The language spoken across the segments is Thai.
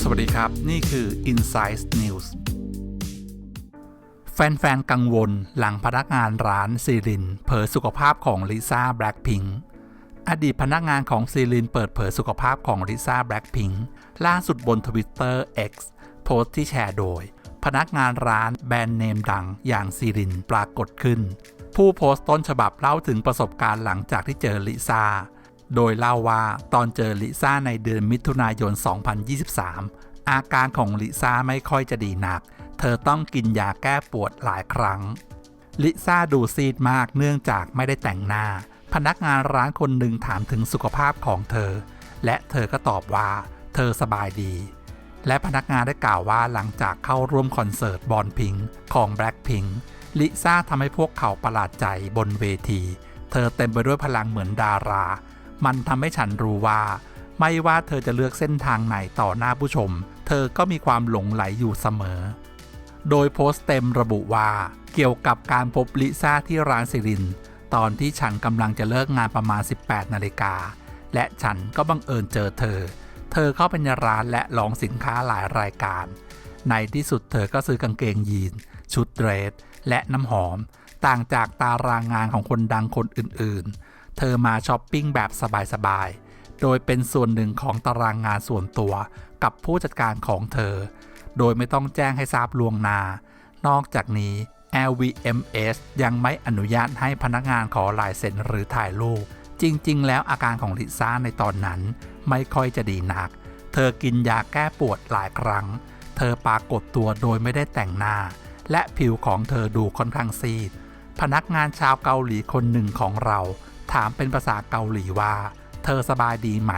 สวัสดีครับ นี่คือ Insight News แฟน ๆ กังวลหลังพนักงานร้านซีริน เผยสุขภาพของลิซ่าแบล็ p พิงอดีตพนักงานของซีรินเปิดเผยสุขภาพของลิซ่าแบล็ p พิงล่าสุดบน Twitter X โพสต์ที่แชร์โดย พนักงานร้านแบรนด์เนมดังอย่างซีรินปรากฏขึ้น ผู้โพสต์ต้นฉบับเล่าถึงประสบการณ์หลังจากที่เจอลิซ่า โดยเล่าว่าตอนเจอลิซ่าในเดือนมิถุนายน 2023 อาการของลิซ่าไม่ค่อยจะดีนัก เธอต้องกินยาแก้ปวดหลายครั้ง ลิซ่าดูซีดมากเนื่องจากไม่ได้แต่งหน้า พนักงานร้านคนหนึ่งถามถึงสุขภาพของเธอ และเธอก็ตอบว่า เธอสบายดี และพนักงานได้กล่าวว่าหลังจากเข้าร่วมคอนเสิร์ตบอลพิงของ Blackpink ลิซ่าทำให้พวกเขาประหลาดใจบนเวที เธอเต็มไปด้วยพลังเหมือนดารา มันทำให้ฉันรู้ว่า ไม่ว่าเธอจะเลือกเส้นทางไหนต่อหน้าผู้ชม เธอก็มีความหลงไหลอยู่เสมอ โดยโพสต์เต็มระบุว่า เกี่ยวกับการพบลิซ่าที่ร้านซิริน ตอนที่ฉันกำลังจะเลิกงานประมาณ 18 นาฬิกา และฉันก็บังเอิญเจอเธอ เธอเข้าไปในร้านและลองสินค้าหลายรายการ ในที่สุดเธอก็ซื้อกางเกงยีน ชุดเดรส และน้ำหอม ต่างจากตารางงานของคนดังคนอื่นๆ เธอมาช้อปปิ้งแบบสบายๆ โดยเป็นส่วนหนึ่งของตารางงานส่วนตัวกับผู้จัดการของเธอ โดยไม่ต้องแจ้งให้ทราบล่วงหน้า นอกจากนี้ LVMS ยังไม่อนุญาตให้พนักงานขอลายเซ็นหรือถ่ายรูป จริง ๆ แล้วอาการของลิซ่าในตอนนั้น ไม่ค่อยจะดีนัก เธอกินยาแก้ปวดหลายครั้ง เธอปรากฏตัวโดยไม่ได้แต่งหน้า และผิวของเธอดูค่อนข้างซีด พนักงานชาวเกาหลีคนหนึ่งของเรา ถามเป็นภาษาเกาหลีว่า เธอสบายดีไหม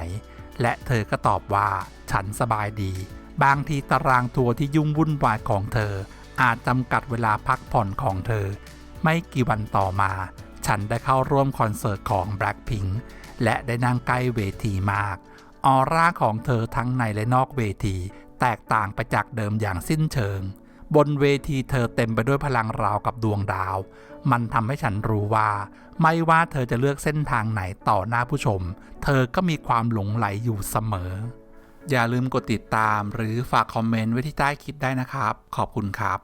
และเธอก็ตอบว่า ฉันสบายดี บางทีตารางทัวร์ที่ยุ่งวุ่นวายของเธอ อาจจำกัดเวลาพักผ่อนของเธอ ไม่กี่วันต่อมา ฉันได้เข้าร่วมคอนเสิร์ตของ Blackpink และได้นั่งใกล้เวทีมาก ออร่าของเธอทั้งในและนอกเวที แตกต่างไปจากเดิมอย่างสิ้นเชิง บนเวทีเธอเต็มไปด้วยพลังราวกับดวงดาว มันทำให้ฉันรู้ว่า ไม่ว่าเธอจะเลือกเส้นทางไหนต่อหน้าผู้ชม เธอก็มีความหลงไหลอยู่เสมอ อย่าลืมกดติดตามหรือฝากคอมเมนต์ไว้ที่ใต้คลิปได้นะครับ ขอบคุณครับ